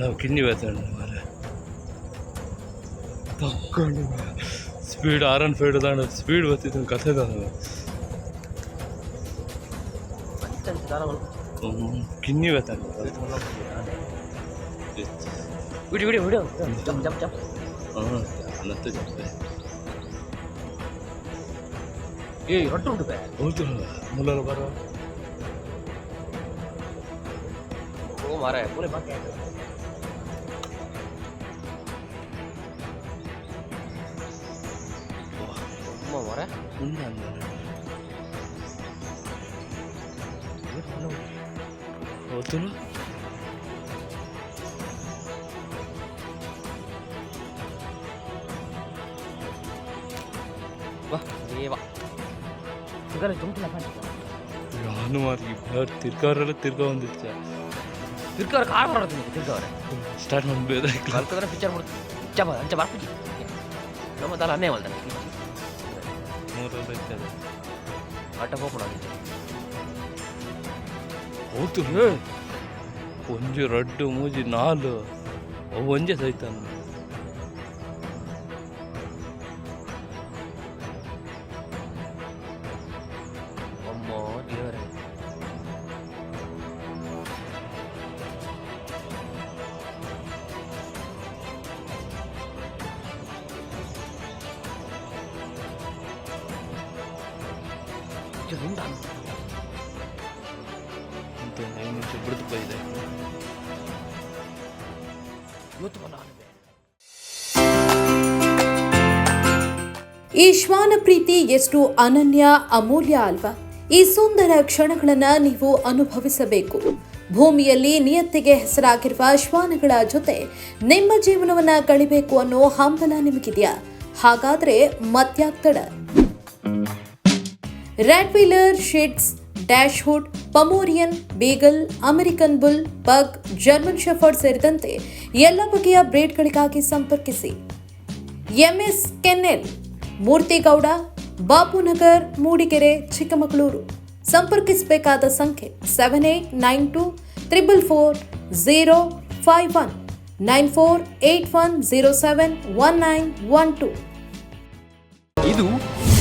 ನಾವು ಕಿನ್ನಿ ಬರ್ತಂಡು ಮಾರ ತಕ್ಕೊಂಡು speed R one five ದಾಂಡ speed ಬರ್ತಿತ್ತು ಕಥೆ ದಾಂಡ ಕಿನ್ನಿ ಬರ್ತಂಡು video video video jump jump jump ಹಾಂ ಅನ್ನತ್ತೆ ಜೊತೆ ಏ ರೊಟ್ಟು ಉಂಟು ಬೇ ಹೌದು ಮೂಲರ ಬರ ಓ ಮಾರ ಪೂರೆ ಬಾಕಿ ಆಯ್ತು ಅಮ್ಮ ಮಾರ ಇಲ್ಲ ಹೌದು ಬಾ ದೇವ ಸಿಗಲ್ಲ ತುಂಬಿಲ್ಲ ಕಾಣಿಸ್ತು ನಾನು ಮಾರಿ ತಿರ್ಗಾರೆಲ್ಲ ತಿರ್ಗಾ ಒಂದಿಚ್ಚ ತಿರ್ಕವ್ರೆ ಕಾರ್ ಬರೋದು ತಿರ್ಕವ್ರೆ ಸ್ಟಾರ್ಟ್ ಮಾಡ್ಬೇಕಾಯ್ತು ಕಲ್ಕದ್ರೆ ಪಿಕ್ಚರ್ ಬಿಡ್ತು ಅಂಚ ಬಾ ಅಂಚ ಬರ್ಪಿಜಿ ನಮ್ಮ ತಲ ಅನ್ನೇ ಮಲ್ತಾನೆ ಮೂರಲ್ಲ ಇರ್ತದೆ ಆಟ ಹೋಗ್ಬಿಡೋದು ಹೌದು ಒಂಜಿ ರಡ್ಡು ಮೂಜಿ ನಾಲು ಅವು ಒಂಜೆ ಸೈತಾನ ಇದು ರುಂಡ ಅಂತ ಐದು ನಿಮಿಷ ಬಿಡ್ದು ಬೈದೆ ಇವತ್ತು ಬಲ್ಲ ಈ ಶ್ವಾನ ಪ್ರೀತಿ ಎಷ್ಟು ಅನನ್ಯ ಅಮೂಲ್ಯ ಅಲ್ವಾ? ಈ ಸುಂದರ ಕ್ಷಣಗಳನ್ನು ನೀವು ಅನುಭವಿಸಬೇಕು. ಭೂಮಿಯಲ್ಲಿ ನಿಯತ್ತಿಗೆ ಹೆಸರಾಗಿರುವ ಶ್ವಾನಗಳ ಜೊತೆ ನಿಮ್ಮ ಜೀವನವನ್ನ ಕಳಿಬೇಕು ಅನ್ನೋ ಹಂಬಲ ನಿಮಗಿದೆಯಾ? ಹಾಗಾದ್ರೆ ಮತ್ಯಾಗ್ತಡ Rottweiler sheds dachshund Pomeranian beagle American bull pug German shepherd ಸೇರಿದಂತೆ ಎಲ್ಲ ಬಗೆಯ ಬ್ರೇಡ್ಗಳಿಗಾಗಿ ಸಂಪರ್ಕಿಸಿ. MS kennel Murthy Gowda, Bapunagar, Mudigere, Chikkamagaluru. ಸಂಪರ್ಕಿಸಬೇಕಾದ ಸಂಖ್ಯೆ seven eight nine two triple four zero five one nine four eight one zero seven one nine one two